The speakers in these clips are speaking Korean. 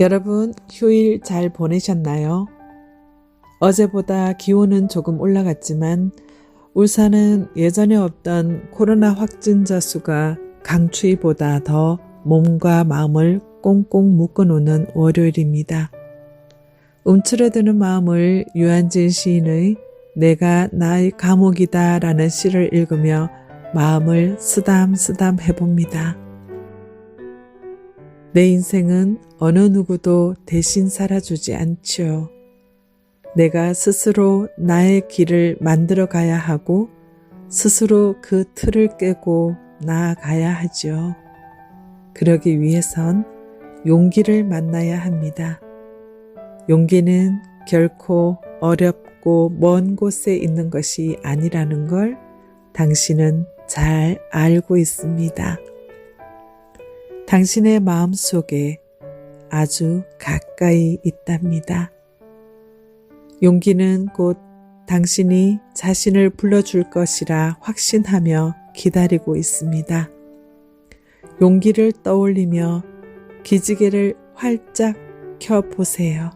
여러분, 휴일 잘 보내셨나요? 어제보다 기온은 조금 올라갔지만 울산은 예전에 없던 코로나 확진자 수가 강추위보다 더 몸과 마음을 꽁꽁 묶어놓는 월요일입니다. 움츠러드는 마음을 유한진 시인의 내가 나의 감옥이다 라는 시를 읽으며 마음을 쓰담쓰담 해봅니다. 내 인생은 어느 누구도 대신 살아주지 않죠. 내가 스스로 나의 길을 만들어 가야 하고 스스로 그 틀을 깨고 나아가야 하죠. 그러기 위해선 용기를 만나야 합니다. 용기는 결코 어렵고 먼 곳에 있는 것이 아니라는 걸 당신은 잘 알고 있습니다. 당신의 마음 속에 아주 가까이 있답니다. 용기는 곧 당신이 자신을 불러줄 것이라 확신하며 기다리고 있습니다. 용기를 떠올리며 기지개를 활짝 켜보세요.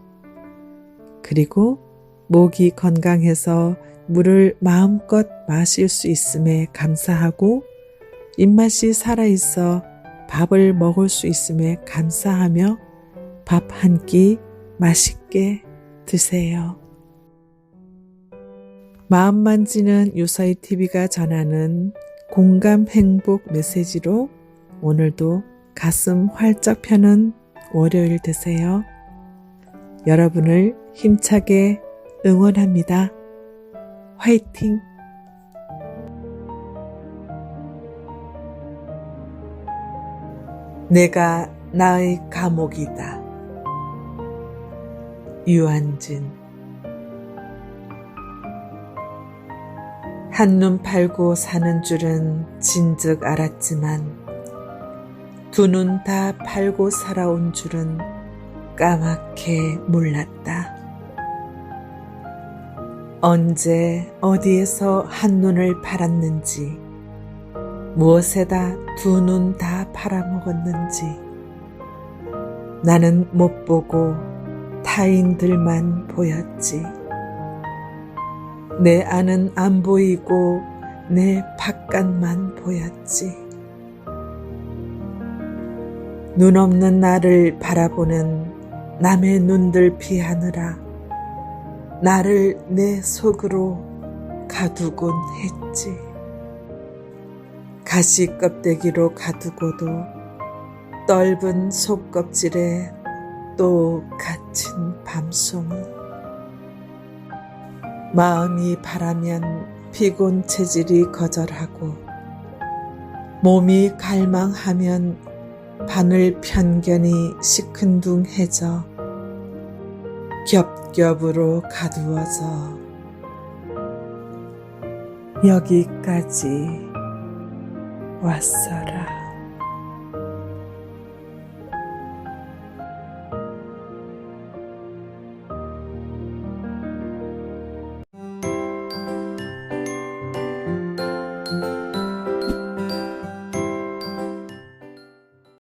그리고 목이 건강해서 물을 마음껏 마실 수 있음에 감사하고 입맛이 살아있어 밥을 먹을 수 있음에 감사하며 밥 한 끼 맛있게 드세요. 마음 만지는 유서희 TV가 전하는 공감 행복 메시지로 오늘도 가슴 활짝 펴는 월요일 되세요. 여러분을 힘차게 응원합니다. 화이팅! 내가 나의 감옥이다. 유한진 한눈 팔고 사는 줄은 진즉 알았지만 두 눈 다 팔고 살아온 줄은 까맣게 몰랐다. 언제 어디에서 한눈을 팔았는지 무엇에다 두 눈 다 팔아먹었는지 나는 못 보고 타인들만 보였지. 내 안은 안 보이고 내 바깥만 보였지. 눈 없는 나를 바라보는 남의 눈들 피하느라 나를 내 속으로 가두곤 했지. 가시 껍데기로 가두고도 떫은 속껍질에 또 갇힌 밤송이 마음이 바라면 피곤 체질이 거절하고 몸이 갈망하면 바늘 편견이 시큰둥해져 겹겹으로 가두어져. 여기까지 왔어라.